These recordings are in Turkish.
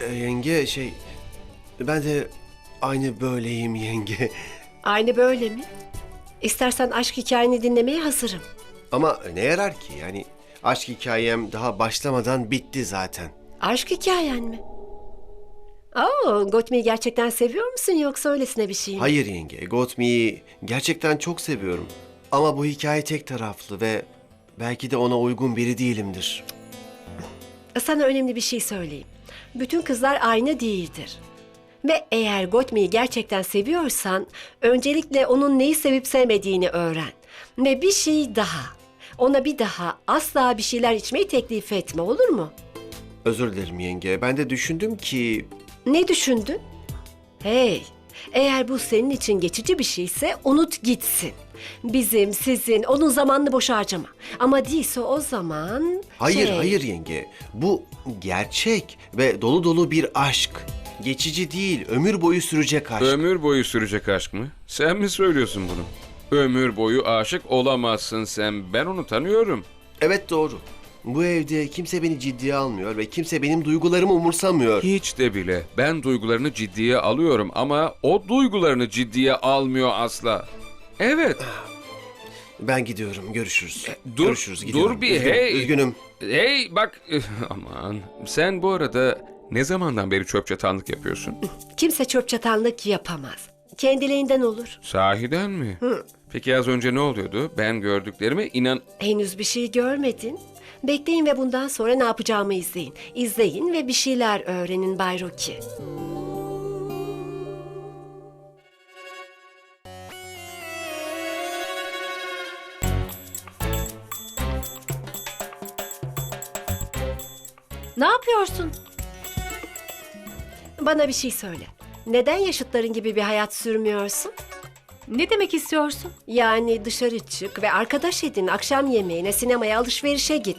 E, yenge şey... Ben de aynı böyleyim yenge. Aynı böyle mi? İstersen aşk hikayeni dinlemeye hazırım. Ama ne yarar ki yani aşk hikayem daha başlamadan bitti zaten. Aşk hikayen mi? Oo, Gotmi'yi gerçekten seviyor musun yoksa öylesine bir şey mi? Hayır yenge, Gotmi'yi gerçekten çok seviyorum. Ama bu hikaye tek taraflı ve belki de ona uygun biri değilimdir. Sana önemli bir şey söyleyeyim. Bütün kızlar aynı değildir. Ve eğer Gotmi'yi gerçekten seviyorsan, öncelikle onun neyi sevip sevmediğini öğren. Ve bir şey daha. Ona bir daha asla bir şeyler içmeyi teklif etme olur mu? Özür dilerim yenge. Ben de düşündüm ki Ne düşündün? Hey, eğer bu senin için geçici bir şeyse unut gitsin. Bizim, sizin, onun zamanını boş harcama. Ama değilse o zaman... hayır şey- hayır yenge. Bu gerçek ve dolu dolu bir aşk. Geçici değil, ömür boyu sürecek aşk. Ömür boyu sürecek aşk mı? Sen mi söylüyorsun bunu? Ömür boyu aşık olamazsın sen. Ben onu tanıyorum. evet doğru. Bu evde kimse beni ciddiye almıyor ve kimse benim duygularımı umursamıyor. Hiç de bile. Ben duygularını ciddiye alıyorum ama o duygularını ciddiye almıyor asla. Evet. Ben gidiyorum. Görüşürüz. dur, Görüşürüz. dur Gidiyorum. bir, Üzgünüm, hey. Üzgünüm. Hey bak aman. Sen bu arada ne zamandan beri çöp çatanlık yapıyorsun? Kimse çöp çatanlık yapamaz. Kendiliğinden olur. Sahiden mi? Peki az önce ne oluyordu? Ben gördüklerime inan... Henüz bir şey görmedin. Bekleyin ve bundan sonra ne yapacağımı izleyin. İzleyin ve bir şeyler öğrenin Bay Rocky. Ne yapıyorsun? Bana bir şey söyle. Neden yaşıtların gibi bir hayat sürmüyorsun? Ne demek istiyorsun? Yani dışarı çık ve arkadaş edin, akşam yemeğine, sinemaya, alışverişe git.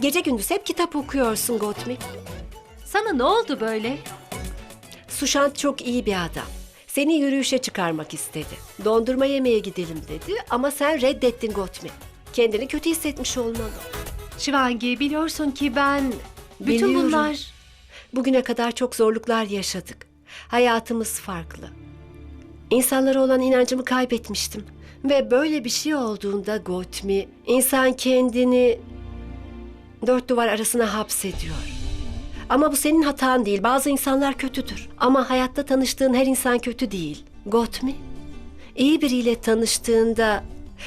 Gece gündüz hep kitap okuyorsun Gotmi. Sana ne oldu böyle? Suşant çok iyi bir adam. Seni yürüyüşe çıkarmak istedi. Dondurma yemeye gidelim dedi ama sen reddettin Gotmi. Kendini kötü hissetmiş olmalı. Şivangi biliyorsun ki ben... Bütün Biliyorum. bunlar... Bugüne kadar çok zorluklar yaşadık. Hayatımız farklı. İnsanlara olan inancımı kaybetmiştim. Ve böyle bir şey olduğunda Gotmi, insan kendini dört duvar arasına hapsediyor. Ama bu senin hatan değil. Bazı insanlar kötüdür. Ama hayatta tanıştığın her insan kötü değil. Gotmi, iyi biriyle tanıştığında,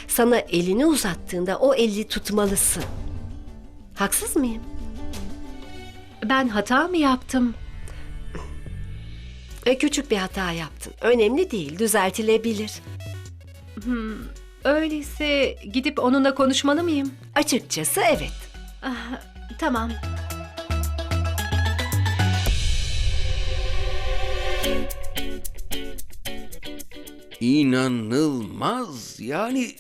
sana elini uzattığında o eli tutmalısın. Haksız mıyım? Ben hata mı yaptım? E, küçük bir hata yaptın. Önemli değil, düzeltilebilir. Öyleyse gidip onunla konuşmalı mıyım? Açıkçası evet. Ah, tamam. İnanılmaz. Yani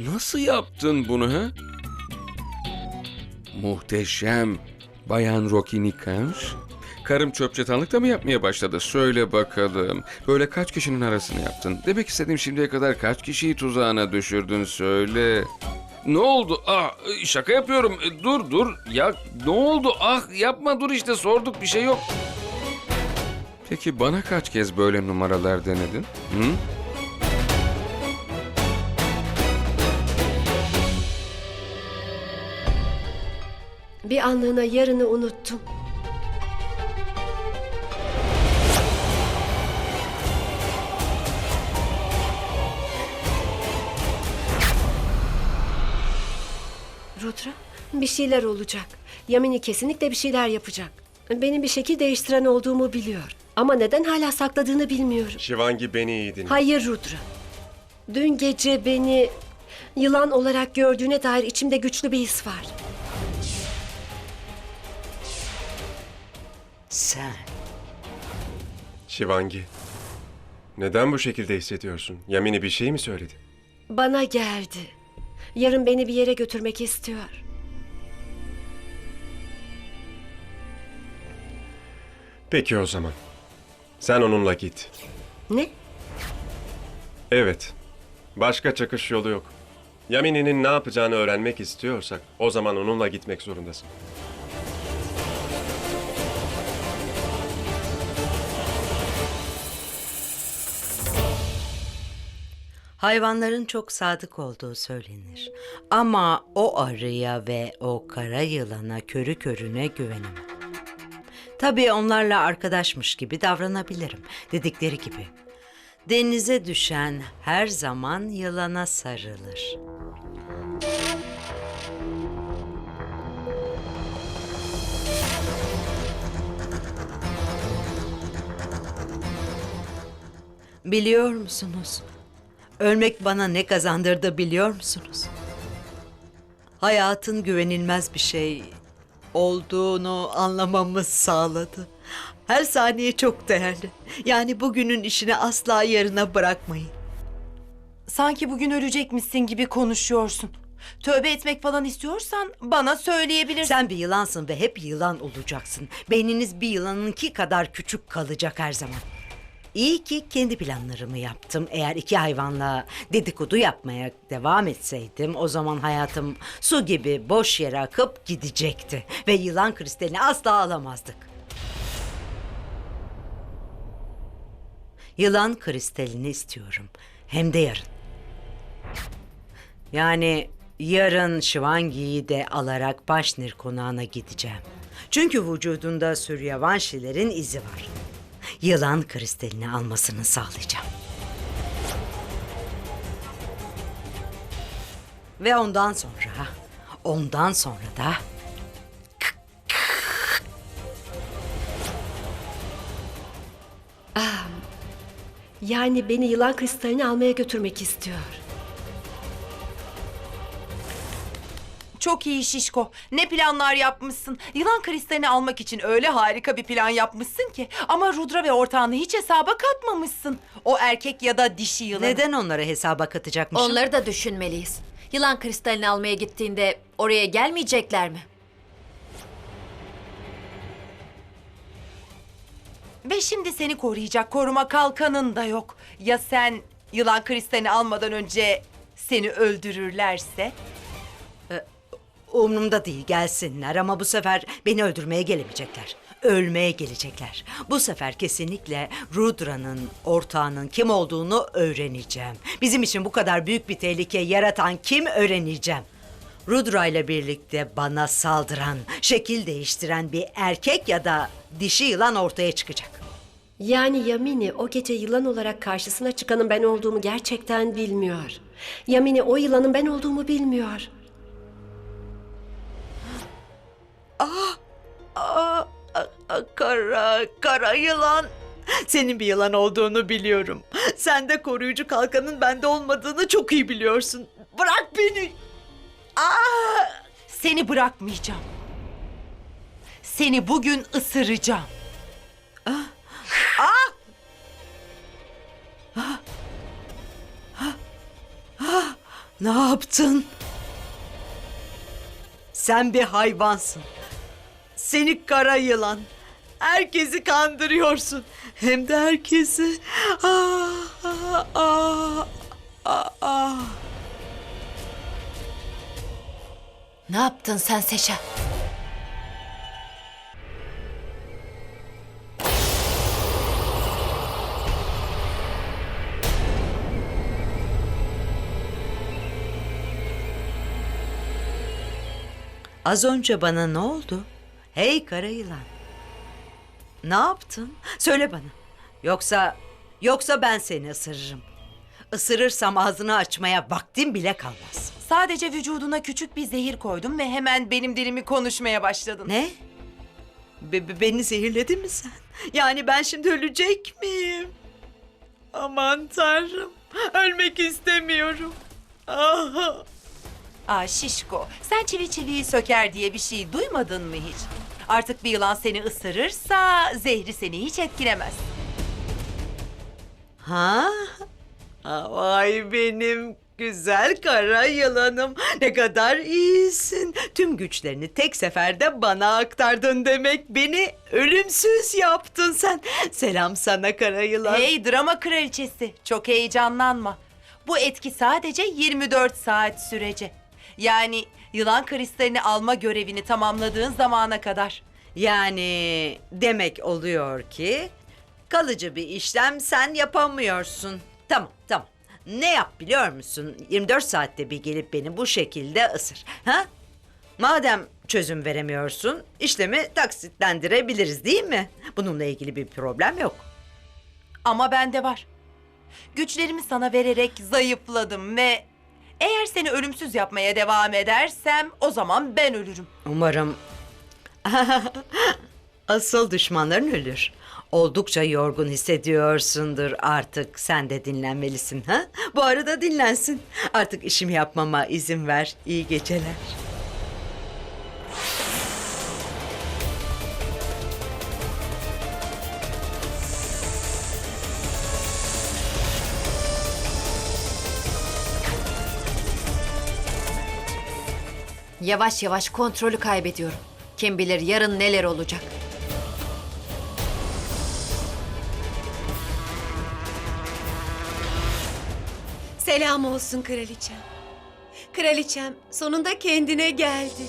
nasıl yaptın bunu ha? Muhteşem. Bayan Rocky Nikanj. Karım çöp çatanlık da mı yapmaya başladı? Söyle bakalım. Böyle kaç kişinin arasını yaptın? Demek istediğim şimdiye kadar kaç kişiyi tuzağına düşürdün söyle. Ne oldu? Ah şaka yapıyorum. E, Dur dur. Ya ne oldu? Ah yapma dur işte sorduk bir şey yok. Peki bana kaç kez böyle numaralar denedin? Hı? Bir anlığına yarını unuttum. Bir şeyler olacak. Yamini kesinlikle bir şeyler yapacak. Benim bir şekil değiştiren olduğumu biliyor. Ama neden hala sakladığını bilmiyorum. Şivangi beni iyi dinle. Hayır Rudra. Dün gece beni yılan olarak gördüğüne dair içimde güçlü bir his var. Sen Şivangi, neden bu şekilde hissediyorsun? Yamini bir şey mi söyledi? Bana geldi. Yarın beni bir yere götürmek istiyor. Peki o zaman. Sen onunla git. Ne? Evet. Başka çakış yolu yok. Yamini'nin ne yapacağını öğrenmek istiyorsak o zaman onunla gitmek zorundasın. Hayvanların çok sadık olduğu söylenir. Ama o arıya ve o kara yılana körü körüne güvenemem. Tabii onlarla arkadaşmış gibi davranabilirim. Dedikleri gibi. Denize düşen her zaman yılana sarılır. Biliyor musunuz? Ölmek bana ne kazandırdı biliyor musunuz? Hayatın güvenilmez bir şey olduğunu anlamamı sağladı. Her saniye çok değerli. Yani bugünün işini asla yarına bırakmayın. Sanki bugün ölecekmişsin gibi konuşuyorsun. Tövbe etmek falan istiyorsan bana söyleyebilirsin. Sen bir yılansın ve hep yılan olacaksın. Beyniniz bir yılanınki kadar küçük kalacak her zaman. İyi ki kendi planlarımı yaptım. Eğer iki hayvanla dedikodu yapmaya devam etseydim o zaman hayatım su gibi boş yere akıp gidecekti. Ve yılan kristalini asla alamazdık. Yılan kristalini istiyorum. Hem de yarın. Yani yarın Şivangi'yi de alarak Başnir konağına gideceğim. Çünkü vücudunda Süryavanşilerin izi var. Yılan kristalini almasını sağlayacağım. Ve ondan sonra, ondan sonra da Yani beni yılan kristalini almaya götürmek istiyor. Çok iyi şişko. Ne planlar yapmışsın. Yılan kristalini almak için öyle harika bir plan yapmışsın ki. Ama Rudra ve ortağını hiç hesaba katmamışsın. O erkek ya da dişi yılan. neden onlara hesaba katacakmışım? Onları da düşünmeliyiz. Yılan kristalini almaya gittiğinde oraya gelmeyecekler mi? Ve şimdi seni koruyacak koruma kalkanın da yok. Ya sen yılan kristalini almadan önce seni öldürürlerse? Umrumda değil gelsinler ama bu sefer beni öldürmeye gelemeyecekler. Ölmeye gelecekler. Bu sefer kesinlikle Rudra'nın ortağının kim olduğunu öğreneceğim. Bizim için bu kadar büyük bir tehlike yaratan kim öğreneceğim. Rudra ile birlikte bana saldıran, şekil değiştiren bir erkek ya da dişi yılan ortaya çıkacak. Yani Yamini o gece yılan olarak karşısına çıkanın ben olduğumu gerçekten bilmiyor. Yamini o yılanın ben olduğumu bilmiyor. Kara, kara yılan. Senin bir yılan olduğunu biliyorum. Sen de koruyucu kalkanın bende olmadığını çok iyi biliyorsun. Bırak beni. Aa! Seni bırakmayacağım. Seni bugün ısıracağım. Ne yaptın? Sen bir hayvansın. Seni kara yılan. Herkesi kandırıyorsun. Hem de herkesi. Ah, ah, ah, ah, ah. Ne yaptın sen Seşa? Az önce bana ne oldu? Hey kara yılan. Ne yaptın? Söyle bana. Yoksa yoksa ben seni ısırırım. Isırırsam ağzını açmaya vaktim bile kalmaz. Sadece vücuduna küçük bir zehir koydum ve hemen benim dilimi konuşmaya başladın. Ne? Be- be- beni zehirledin mi sen? Yani ben şimdi ölecek miyim? Aman tanrım. Ölmek istemiyorum. Ah. Aa şişko, sen çivi çiviyi söker diye bir şey duymadın mı hiç? Artık bir yılan seni ısırırsa zehri seni hiç etkilemez. Ha? Vay benim güzel kara yılanım. Ne kadar iyisin. Tüm güçlerini tek seferde bana aktardın demek. Beni ölümsüz yaptın sen. Selam sana kara yılan. Hey drama kraliçesi, çok heyecanlanma. Bu etki sadece 24 saat sürecek. Yani yılan kristalini alma görevini tamamladığın zamana kadar. Yani demek oluyor ki kalıcı bir işlem sen yapamıyorsun. Tamam tamam Ne yap biliyor musun? 24 saatte bir gelip beni bu şekilde ısır. Ha? Madem çözüm veremiyorsun, işlemi taksitlendirebiliriz değil mi? Bununla ilgili bir problem yok. Ama bende var. Güçlerimi sana vererek zayıfladım ve eğer seni ölümsüz yapmaya devam edersem o zaman ben ölürüm. Umarım asıl düşmanların ölür. Oldukça yorgun hissediyorsundur artık. Sen de dinlenmelisin ha? Bu arada dinlensin. Artık işimi yapmama izin ver. İyi geceler. Yavaş yavaş kontrolü kaybediyorum. Kim bilir yarın neler olacak. Selam olsun kraliçem. Kraliçem sonunda kendine geldi.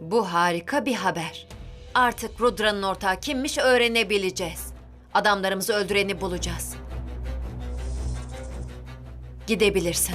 Bu harika bir haber. Artık Rudra'nın ortağı kimmiş öğrenebileceğiz. Adamlarımızı öldüreni bulacağız. Gidebilirsin.